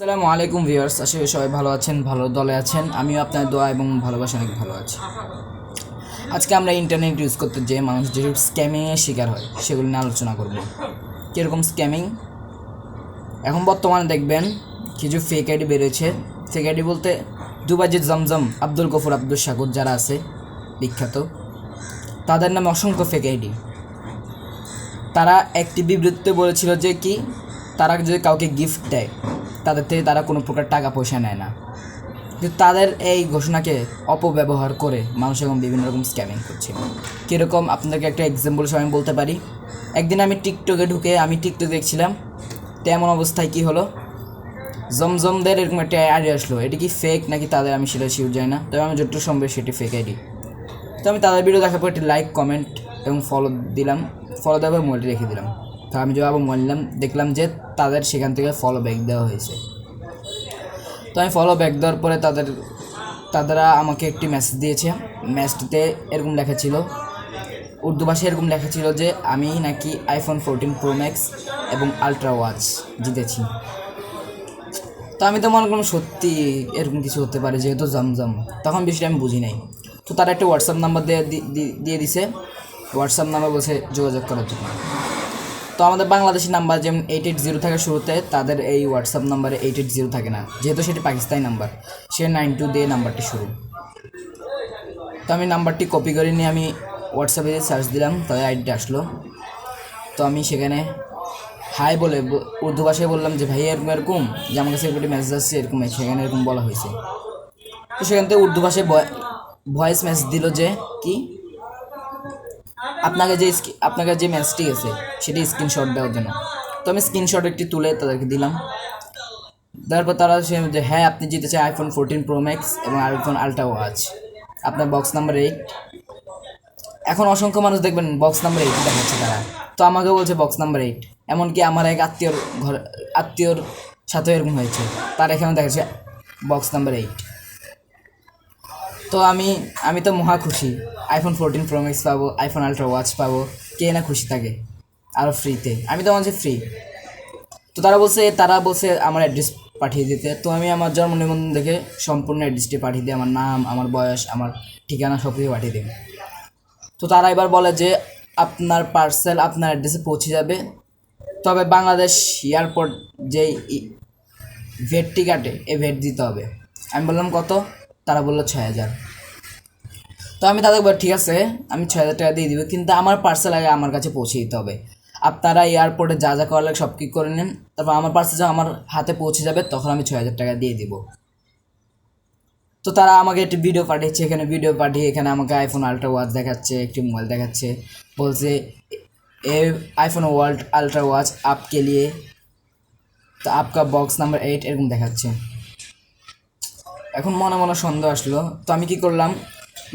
আসসালামু আলাইকুম ভিউয়ার্স, আশা করি সবাই ভালো আছেন, ভালো দলে আছেন। আমিও আপনার দোয়া এবং ভালোবাসা অনেক ভালো আছি। আজকে আমরা ইন্টারনেট ইউজ করতে যে মানুষ যেসব স্ক্যামিংয়ের শিকার হয়, সেগুলো নিয়ে আলোচনা করব। কীরকম স্ক্যামিং এখন বর্তমানে দেখবেন কিছু ফেক আইডি বেরোয়েছে। ফেক আইডি বলতে দুবাজিদ জমজম আব্দুল গফুর আব্দুল শাকুর যারা আছে, বিখ্যাত, তাদের নামে অসংখ্য ফেক আইডি তারা একটি বিবৃতিতে বলেছিল যে কি, তারা যদি কাউকে গিফট দেয় তাদের থেকে তারা কোনো প্রকার টাকা পয়সা নেয় না। কিন্তু তাদের এই ঘোষণাকে অপব্যবহার করে মানুষ এখন বিভিন্ন রকম স্ক্যামিং করছে। কীরকম? আপনাদেরকে একটা এক্সাম্পল হিসেবে আমি বলতে পারি। একদিন আমি টিকটকে ঢুকে আমি টিকটক দেখছিলাম, তো এমন অবস্থায় কী হলো? জমজমদের এরকম একটা আইডি আসলো। এটি কি ফেক নাকি তাদের? আমি সেটা শিওর যাই না। তবে আমি যতটুকু সম্ভব সেটি ফেক আইডি। তো আমি তাদের ভিডিও দেখার পর একটি লাইক কমেন্ট এবং ফলো দিলাম। ফলো দেওয়ার মোবাইলটি রেখে দিলাম। তো আমি যখন আবার দেখলাম যে তাদের সেখান থেকে ফলো ব্যাক দেওয়া হয়েছে। তো আমি ফলো ব্যাক দেওয়ার পরে তাদের তারা আমাকে একটি মেসেজ দিয়েছে। মেসেজটিতে এরকম লেখা ছিল, উর্দু ভাষায় এরকম লেখা ছিল যে, আমি নাকি আইফোন ফোরটিন প্রো ম্যাক্স এবং আলট্রা ওয়াচ জিতেছি। তো আমি তো মনে করলাম সত্যি এরকম কিছু হতে পারে, যেহেতু জমজম। তখন বিষয়টা আমি বুঝি নাই। তো তারা একটা হোয়াটসঅ্যাপ নাম্বার দিয়ে দিয়ে দিছে। হোয়াটসঅ্যাপ নাম্বার বসে যোগাযোগ করার জন্য। তো আমাদের বাংলাদেশি নাম্বার যেমন এইট এইট জিরো থাকে শুরুতে, তাদের এই হোয়াটসঅ্যাপ নাম্বারে এইট এইট জিরো থাকে না। যেহেতু সেটি পাকিস্তানি নাম্বার, সে নাইন টু দিয়ে নাম্বারটি শুরু। তো আমি নাম্বারটি কপি করে নিয়ে আমি হোয়াটসঅ্যাপে সার্চ দিলাম, তাদের আইডিটা আসলো। তো আমি সেখানে হাই বলে, উর্দু ভাষায় বললাম যে ভাই এরকম এরকম? যে আমার কাছে এরকম মেসেজ আসছে, এরকম সেখানে এরকম বলা হয়েছে। তো সেখান থেকে উর্দু ভাষায় ভয়েস মেসেজ দিল যে, কি? আপনাকে যে আপনাকে যে ম্যাচটি গেছে, সেটি স্ক্রিনশট দেওয়ার জন্য। তো আমি স্ক্রিনশট একটি তুলে তাদেরকে দিলাম। তারপর তারা সে যে হ্যাঁ আপনি জিতেছে আইফোন ফোরটিন প্রো ম্যাক্স এবং আইফোন আলট্রা ওয়াচ আপনার বক্স নাম্বার এইট এখন অসংখ্য মানুষ দেখবেন বক্স নাম্বার এইট দেখাচ্ছে তারা। তো আমাকেও বলছে বক্স নাম্বার এইট এমনকি আমার এক আত্মীয়র ঘর আত্মীয়র সাথে এরকম হয়েছে। তার এখানে দেখাচ্ছে বক্স নাম্বার এইট তো আমি আমি তো মহা খুশি। আইফোন ফোরটিন প্রো ম্যাক্স পাবো আইফোন আলট্রা ওয়াচ পাবো, কে না খুশি থাকে আরও ফ্রিতে আমি তো বলছি ফ্রি তো তারা বলছে তারা বলছে আমার অ্যাড্রেস পাঠিয়ে দিতে। তো আমি আমার জন্ম নিবন্ধন দেখে সম্পূর্ণ অ্যাড্রেসটি পাঠিয়ে দিই, আমার নাম, আমার বয়স, আমার ঠিকানা সব কিছু পাঠিয়ে দিই। তো তারা এবার বলে যে, আপনার পার্সেল আপনার অ্যাড্রেসে পৌঁছে যাবে। তবে বাংলাদেশ এয়ারপোর্ট যে ভেটটি কাটে এই ভেট দিতে হবে। আমি বললাম কত? তারা বলল ছয় হাজার। তো আমি তাদের বলি, ঠিক আছে আমি ছয় হাজার টাকা দিয়ে দিব কিন্তু আমার পার্সেল আগে আমার কাছে পৌঁছে দিতে হবে। আপনারা এয়ারপোর্টে যা যা করার লাগে সব কি করে নেন তারপর আমার পার্সেল যখন আমার হাতে পৌঁছে যাবে তখন আমি ছয় হাজার টাকা দিয়ে দিব। তো তারা আমাকে একটি ভিডিও পাঠিয়েছে এখানে ভিডিও পাঠিয়ে এখানে আমাকে আইফোন আলট্রা ওয়াচ দেখাচ্ছে একটি মোবাইল দেখাচ্ছে বলছে এ আইফোন ওয়ার্ল্ড আলট্রা ওয়াচ আপকে লিয়ে তো আপকা বক্স নাম্বার এইট এরকম দেখাচ্ছে। এখন মনে মনে সন্দেহ আসলো, তো আমি কি করলাম,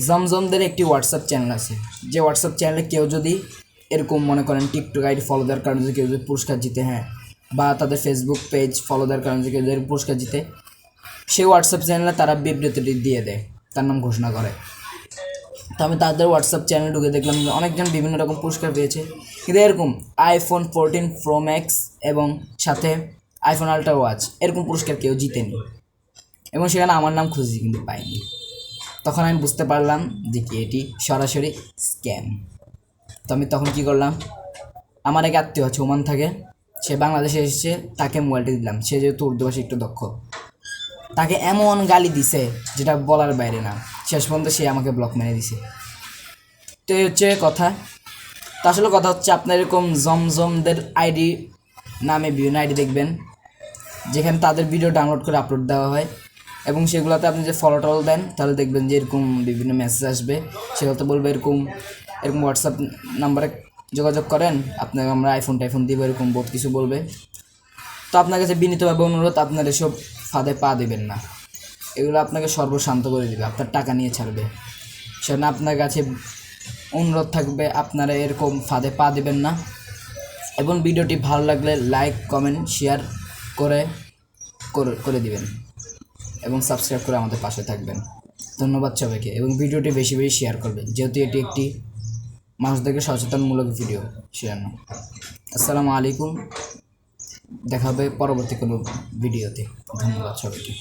জমজমদের একটি হোয়াটসঅ্যাপ চ্যানেল আছে। যে হোয়াটসঅ্যাপ চ্যানেলে কেউ যদি এরকম মনে করেন টিকটক আইডি ফলো দেওয়ার কারণে যদি কেউ যদি পুরস্কার জিতে হ্যাঁ বা তাদের ফেসবুক পেজ ফলো দেওয়ার কারণে যদি কেউ যদি পুরস্কার জিতে, সেই হোয়াটসঅ্যাপ চ্যানেলে তারা বিবৃতিটি দিয়ে দেয়, তার নাম ঘোষণা করে। তো আমি তাদের হোয়াটসঅ্যাপ চ্যানেল ঢুকে দেখলাম অনেকজন বিভিন্ন রকম পুরস্কার পেয়েছে। কিন্তু এরকম আইফোন ফোরটিন প্রো ম্যাক্স এবং সাথে আইফোন আল্ট্রা ওয়াচ এরকম পুরস্কার কেউ জিতেনি। এবং সেখানে আমার নাম খুঁজে কিন্তু পাইনি। তখন আমি বুঝতে পারলাম যে কি এটি সরাসরি স্ক্যাম। তো আমি তখন কি করলাম, আমার এক আত্মীয় আছে, ওমান থাকে, সে বাংলাদেশে এসেছে, তাকে মোবাইলটি দিলাম। সে যেহেতু উর্দু ভাষা একটু দক্ষ, তাকে এমন গালি দিছে যেটা বলার বাইরে না। শেষ পর্যন্ত সে আমাকে ব্লক মেরে দিছে। তো এই হচ্ছে কথা। তো আসলে কথা হচ্ছে, আপনার এরকম জমজমদের আইডি নামে বিভিন্ন আইডি দেখবেন, যেখানে তাদের ভিডিও ডাউনলোড করে আপলোড দেওয়া হয়। এবং সেগুলোতে আপনি যে ফলো টলো দেন, তাহলে দেখবেন যে এরকম বিভিন্ন মেসেজ আসবে। সেগুলোতে বলবে এরকম এরকম হোয়াটসঅ্যাপ নাম্বারে যোগাযোগ করেন, আপনাকে আমরা আইফোন টাইফোন দিব, এরকম বহুত কিছু বলবে। তো আপনার কাছে বিনীতভাবে অনুরোধ, আপনার এসব ফাঁদে পা দেবেন না। এগুলো আপনাকে সর্বশান্ত করে দেবে, আপনার টাকা নিয়ে ছাড়বে। সেজন্য আপনার কাছে অনুরোধ থাকবে, আপনারা এরকম ফাঁদে পা দেবেন না। এবং ভিডিওটি ভালো লাগলে লাইক কমেন্ট শেয়ার করে, করে- করে দিবেন। এবং সাবস্ক্রাইব করে আমাদের পাশে থাকবেন। ধন্যবাদ সবাইকে এবং ভিডিওটি বেশি বেশি শেয়ার করবেন, যেহেতু এটি একটি মানুষদেরকে সচেতনমূলক ভিডিও শেয়ার আসসালামু আলাইকুম, দেখা হবে পরবর্তী কোনো ভিডিওতে ধন্যবাদ সবাইকে।